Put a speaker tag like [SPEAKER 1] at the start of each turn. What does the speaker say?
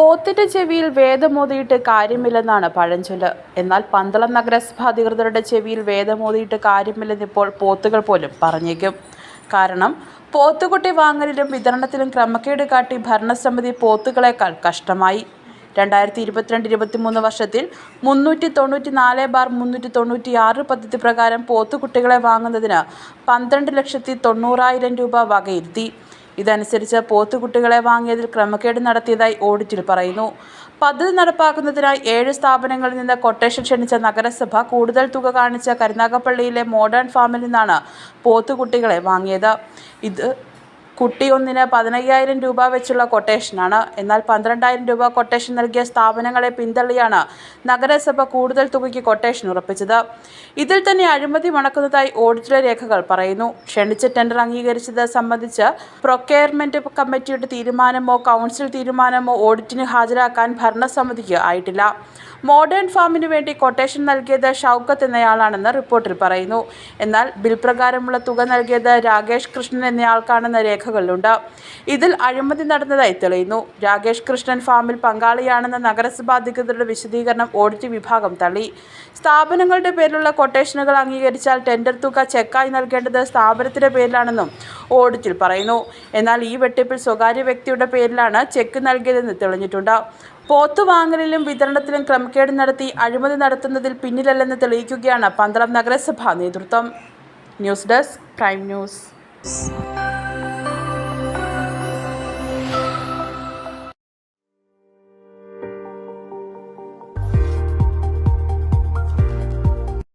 [SPEAKER 1] പോത്തിന്റെ ചെവിയിൽ വേദമോതിയിട്ട് കാര്യമില്ലെന്നാണ് പഴഞ്ചൊല്ല്. എന്നാൽ പന്തളം നഗരസഭ അധികൃതരുടെ ചെവിയിൽ വേദമോതിയിട്ട് കാര്യമില്ലെന്നിപ്പോൾ പോത്തുകൾ പോലും പറഞ്ഞേക്കും. കാരണം പോത്തുകുട്ടി വാങ്ങലിലും വിതരണത്തിലും ക്രമക്കേട് കാട്ടി ഭരണസമിതി പോത്തുകളേക്കാൾ കഷ്ടമായി. രണ്ടായിരത്തി ഇരുപത്തിരണ്ട് ഇരുപത്തിമൂന്ന് വർഷത്തിൽ മുന്നൂറ്റി തൊണ്ണൂറ്റി നാല് ബാർ മുന്നൂറ്റി തൊണ്ണൂറ്റി ആറ് പദ്ധതി പ്രകാരം പോത്തുകുട്ടികളെ വാങ്ങുന്നതിന് പന്ത്രണ്ട് ലക്ഷത്തി തൊണ്ണൂറായിരം രൂപ വകയിരുത്തി. ഇതനുസരിച്ച് പോത്തുകുട്ടികളെ വാങ്ങിയതിൽ ക്രമക്കേട് നടത്തിയതായി ഓഡിറ്റിൽ പറയുന്നു. പദ്ധതി നടപ്പാക്കുന്നതിനായി ഏഴ് സ്ഥാപനങ്ങളിൽ നിന്ന് കൊട്ടേഷൻ ക്ഷണിച്ച നഗരസഭ കൂടുതൽ തുക കാണിച്ച കരുനാഗപ്പള്ളിയിലെ മോഡേൺ ഫാമിൽ നിന്നാണ് പോത്തുകുട്ടികളെ വാങ്ങിയത്. ഇത് കുട്ടിയൊന്നിന് പതിനയ്യായിരം രൂപ വെച്ചുള്ള കൊട്ടേഷനാണ്. എന്നാൽ പന്ത്രണ്ടായിരം രൂപ കൊട്ടേഷൻ നൽകിയ സ്ഥാപനങ്ങളെ പിന്തള്ളിയാണ് നഗരസഭ കൂടുതൽ തുകയ്ക്ക് കൊട്ടേഷൻ ഉറപ്പിച്ചത്. ഇതിൽ തന്നെ അഴിമതി മണക്കുന്നതായി ഓഡിറ്റിലെ രേഖകൾ പറയുന്നു. ക്ഷണിച്ച ടെൻഡർ അംഗീകരിച്ചത് സംബന്ധിച്ച് പ്രൊക്യർമെന്റ് കമ്മിറ്റിയുടെ തീരുമാനമോ കൗൺസിൽ തീരുമാനമോ ഓഡിറ്റിന് ഹാജരാക്കാൻ ഭരണസമിതിക്ക് ആയിട്ടില്ല. മോഡേൺ ഫാമിന് വേണ്ടി കൊട്ടേഷൻ നൽകിയത് ഷൗക്കത്ത് എന്നയാളാണെന്ന് റിപ്പോർട്ടിൽ പറയുന്നു. എന്നാൽ ബിൽ പ്രകാരമുള്ള തുക നൽകിയത് രാകേഷ് കൃഷ്ണൻ എന്നയാൾക്കാണെന്ന രേഖകളിലുണ്ട്. ഇതിൽ അഴിമതി നടന്നതായി തെളിയുന്നു. രാകേഷ് കൃഷ്ണൻ ഫാമിൽ പങ്കാളിയാണെന്ന നഗരസഭാ അധികൃതരുടെ വിശദീകരണം ഓഡിറ്റ് വിഭാഗം തള്ളി. സ്ഥാപനങ്ങളുടെ പേരിലുള്ള കൊട്ടേഷനുകൾ അംഗീകരിച്ചാൽ ടെൻഡർ തുക ചെക്കായി നൽകേണ്ടത് സ്ഥാപനത്തിന്റെ പേരിലാണെന്നും ഓഡിറ്റിൽ പറയുന്നു. എന്നാൽ ഈ വെട്ടിപ്പിൽ സ്വകാര്യ വ്യക്തിയുടെ പേരിലാണ് ചെക്ക് നൽകിയതെന്ന് തെളിഞ്ഞിട്ടുണ്ട്. പോത്ത് വാങ്ങലിലും വിതരണത്തിലും ക്രമക്കേട് നടത്തി അഴിമതി നടത്തുന്നതിൽ പിന്നിലല്ലെന്ന് തെളിയിക്കുകയാണ് പന്തളം നഗരസഭാ നേതൃത്വം. News desk prime news.